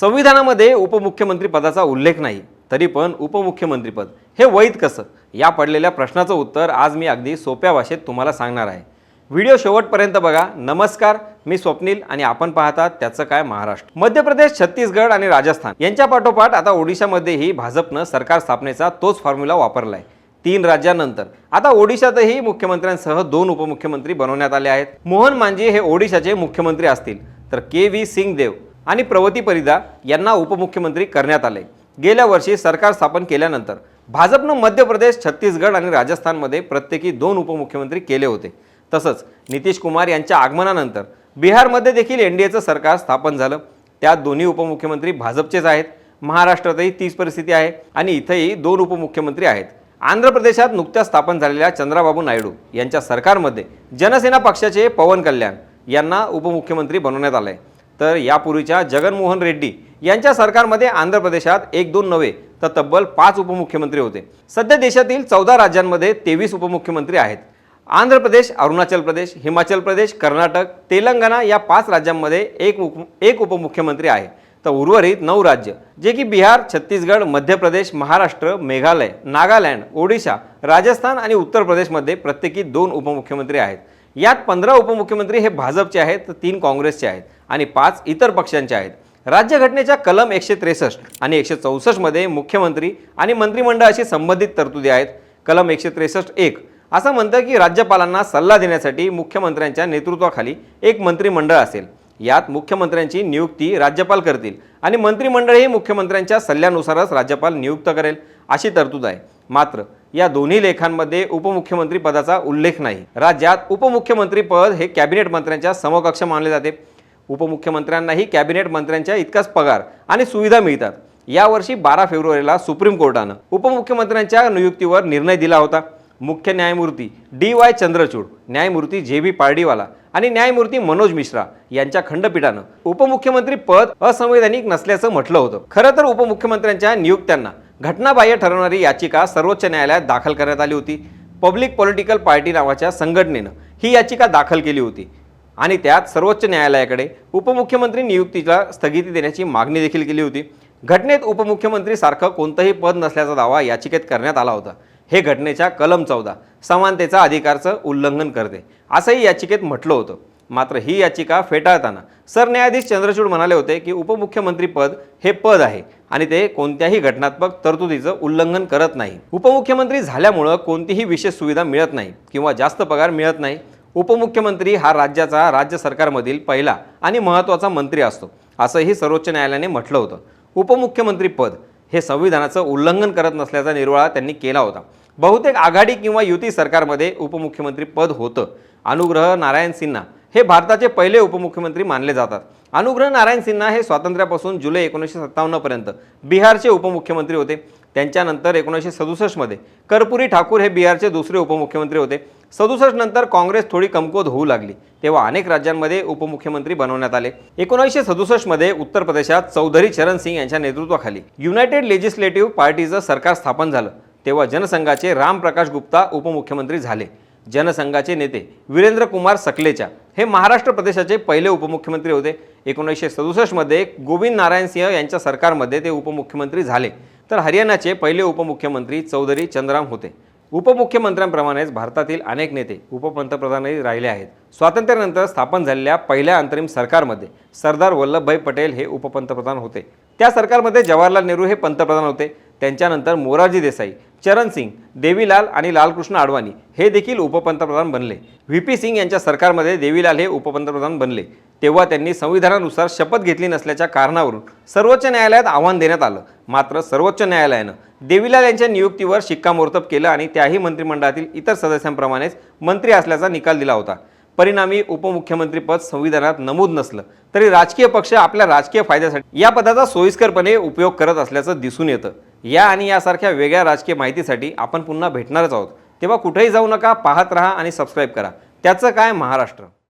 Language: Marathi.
संविधानामध्ये उपमुख्यमंत्री पदाचा उल्लेख नाही तरी पण उपमुख्यमंत्रीपद. हे वैध कसं? या पडलेल्या प्रश्नाचं उत्तर आज मी अगदी सोप्या भाषेत तुम्हाला सांगणार आहे. व्हिडिओ शेवटपर्यंत बघा. नमस्कार. मी स्वप्नील आणि आपण पाहतात त्याचं काय महाराष्ट्र. मध्य प्रदेश छत्तीसगड आणि राजस्थान यांच्या पाठोपाठ आता ओडिशामध्येही भाजपनं सरकार स्थापनेचा तोच फॉर्म्युला वापरलाय. तीन राज्यानंतर. आता ओडिशातही मुख्यमंत्र्यांसह दोन उपमुख्यमंत्री बनवण्यात आले आहेत. मोहन मांझी हे ओडिशाचे मुख्यमंत्री असतील. तर के व्ही सिंग देव आणि प्रवती परिदा यांना उपमुख्यमंत्री करण्यात आले. गेल्या वर्षी सरकार स्थापन केल्यानंतर भाजपनं मध्य प्रदेश छत्तीसगड आणि राजस्थानमध्ये प्रत्येकी दोन उपमुख्यमंत्री केले होते. तसंच नितीश कुमार यांच्या आगमनानंतर बिहारमध्ये देखील एन डी एचं सरकार स्थापन झालं. त्यात दोन्ही उपमुख्यमंत्री भाजपचेच आहेत. महाराष्ट्रातही तीच परिस्थिती आहे आणि इथंही दोन उपमुख्यमंत्री आहेत. आंध्र प्रदेशात नुकत्याच स्थापन झालेल्या चंद्राबाबू नायडू यांच्या सरकारमध्ये जनसेना पक्षाचे पवन कल्याण यांना उपमुख्यमंत्री बनवण्यात आलंय. तर यापूर्वीच्या जगनमोहन रेड्डी यांच्या सरकारमध्ये आंध्र प्रदेशात एक दोन नव्हे तर तब्बल पाच उपमुख्यमंत्री होते. सध्या देशातील चौदा राज्यांमध्ये तेवीस उपमुख्यमंत्री आहेत. आंध्र प्रदेश अरुणाचल प्रदेश हिमाचल प्रदेश कर्नाटक तेलंगणा या पाच राज्यांमध्ये एक उप एक उपमुख्यमंत्री आहे. तर उर्वरित नऊ राज्य जे की बिहार छत्तीसगड मध्य प्रदेश महाराष्ट्र मेघालय नागालँड ओडिशा राजस्थान आणि उत्तर प्रदेशमध्ये प्रत्येकी दोन उपमुख्यमंत्री आहेत. यात पंधरा उपमुख्यमंत्री हे भाजपचे आहेत तर तीन काँग्रेसचे आहेत. आणि पाच इतर पक्षांच्या आहेत. राज्यघटनेच्या कलम एकशे त्रेसष्ट आणि एकशे चौसष्टमध्ये मुख्यमंत्री आणि मंत्रिमंडळाशी संबंधित तरतुदी आहेत. कलम एकशे त्रेसष्ट एक असं म्हणतं की राज्यपालांना सल्ला देण्यासाठी मुख्यमंत्र्यांच्या नेतृत्वाखाली एक मंत्रिमंडळ असेल. यात मुख्यमंत्र्यांची नियुक्ती राज्यपाल करतील आणि मंत्रिमंडळही मुख्यमंत्र्यांच्या सल्ल्यानुसारच राज्यपाल नियुक्त करेल अशी तरतूद आहे. मात्र या दोन्ही लेखांमध्ये उपमुख्यमंत्री पदाचा उल्लेख नाही. राज्यात उपमुख्यमंत्री पद हे कॅबिनेट मंत्र्यांच्या समकक्ष मानले जाते. उपमुख्यमंत्र्यांनाही कॅबिनेट मंत्र्यांच्या इतकाच पगार आणि सुविधा मिळतात. यावर्षी बारा फेब्रुवारीला सुप्रीम कोर्टानं उपमुख्यमंत्र्यांच्या नियुक्तीवर निर्णय दिला होता. मुख्य न्यायमूर्ती डी वाय चंद्रचूड न्यायमूर्ती जे बी पार्डीवाला आणि न्यायमूर्ती मनोज मिश्रा यांच्या खंडपीठानं उपमुख्यमंत्री पद असंवैधानिक नसल्याचं म्हटलं होतं. खरं तर उपमुख्यमंत्र्यांच्या नियुक्त्यांना घटनाबाह्य ठरवणारी याचिका सर्वोच्च न्यायालयात दाखल करण्यात आली होती. पब्लिक पॉलिटिकल पार्टी नावाच्या संघटनेनं ही याचिका दाखल केली होती. आणि त्यात सर्वोच्च न्यायालयाकडे उपमुख्यमंत्री नियुक्तीला स्थगिती देण्याची मागणी देखील केली होती. घटनेत उपमुख्यमंत्री सारखं कोणतंही पद नसल्याचा दावा याचिकेत करण्यात आला होता. हे घटनेच्या कलम चौदा समानतेचा अधिकारचं उल्लंघन करते असंही याचिकेत म्हटलं होतं. मात्र ही याचिका फेटाळताना सरन्यायाधीश चंद्रचूड म्हणाले होते की उपमुख्यमंत्री पद हे पद आहे आणि ते कोणत्याही घटनात्मक तरतुदीचं उल्लंघन करत नाही. उपमुख्यमंत्री झाल्यामुळं कोणतीही विशेष सुविधा मिळत नाही किंवा जास्त पगार मिळत नाही उपमुख्यमंत्री हा राज्याचा राज्य सरकारमधील पहिला आणि महत्त्वाचा मंत्री असतो असंही सर्वोच्च न्यायालयाने म्हटलं होतं. उपमुख्यमंत्री पद हे संविधानाचं उल्लंघन करत नसल्याचा निर्वाळा त्यांनी केला होता. बहुतेक आघाडी किंवा युती सरकारमध्ये उपमुख्यमंत्री पद होतं. अनुग्रह नारायण सिन्हा हे भारताचे पहिले उपमुख्यमंत्री मानले जातात. अनुग्रह नारायण सिन्हा हे स्वातंत्र्यापासून जुलै एकोणीसशे सत्तावन्नपर्यंत बिहारचे उपमुख्यमंत्री होते. त्यांच्यानंतर एकोणीसशे सदुसष्टमध्ये कर्पुरी ठाकूर हे बिहारचे दुसरे उपमुख्यमंत्री होते. सदुसष्ट नंतर काँग्रेस थोडी कमकुवत होऊ लागली तेव्हा अनेक राज्यांमध्ये उपमुख्यमंत्री बनवण्यात आले. एकोणीसशे सदुसष्टमध्ये उत्तर प्रदेशात चौधरी चरण सिंग यांच्या नेतृत्वाखाली युनायटेड लेजिस्लेटिव्ह पार्टीचं सरकार स्थापन झालं तेव्हा जनसंघाचे रामप्रकाश गुप्ता उपमुख्यमंत्री झाले. जनसंघाचे नेते वीरेंद्र कुमार सकलेचा हे महाराष्ट्र प्रदेशाचे पहिले उपमुख्यमंत्री होते. एकोणीसशे सदुसष्टमध्ये गोविंद नारायण सिंह यांच्या सरकारमध्ये ते उपमुख्यमंत्री झाले. तर हरियाणाचे पहिले उपमुख्यमंत्री चौधरी चंद्राम होते. उपमुख्यमंत्र्यांप्रमाणेच भारतातील अनेक नेते उपपंतप्रधानही राहिले आहेत. स्वातंत्र्यानंतर स्थापन झालेल्या पहिल्या अंतरिम सरकारमध्ये सरदार वल्लभभाई पटेल हे उपपंतप्रधान होते. त्या सरकारमध्ये जवाहरलाल नेहरू हे पंतप्रधान होते. त्यांच्यानंतर मोरारजी देसाई चरण सिंग देवीलाल आणि लालकृष्ण अडवाणी हे देखील उपपंतप्रधान बनले. व्ही पी सिंग यांच्या सरकारमध्ये देवीलाल हे उपपंतप्रधान बनले. तेव्हा त्यांनी संविधानानुसार शपथ घेतली नसल्याच्या कारणावरून सर्वोच्च न्यायालयात आव्हान देण्यात आलं. मात्र सर्वोच्च न्यायालयानं देवीलाल यांच्या नियुक्तीवर शिक्कामोर्तब केलं आणि त्याही मंत्रिमंडळातील इतर सदस्यांप्रमाणेच मंत्री असल्याचा निकाल दिला होता. परिणामी उपमुख्यमंत्रीपद संविधानात नमूद नसलं तरी राजकीय पक्ष आपल्या राजकीय फायद्यासाठी या पदाचा सोयीस्करपणे उपयोग करत असल्याचं दिसून येतं. या आणि यासारख्या वेगळ्या राजकीय माहितीसाठी आपण पुन्हा भेटणारच आहोत. तेव्हा कुठेही जाऊ नका पाहत राहा आणि सबस्क्राईब करा. त्याचं काय महाराष्ट्र?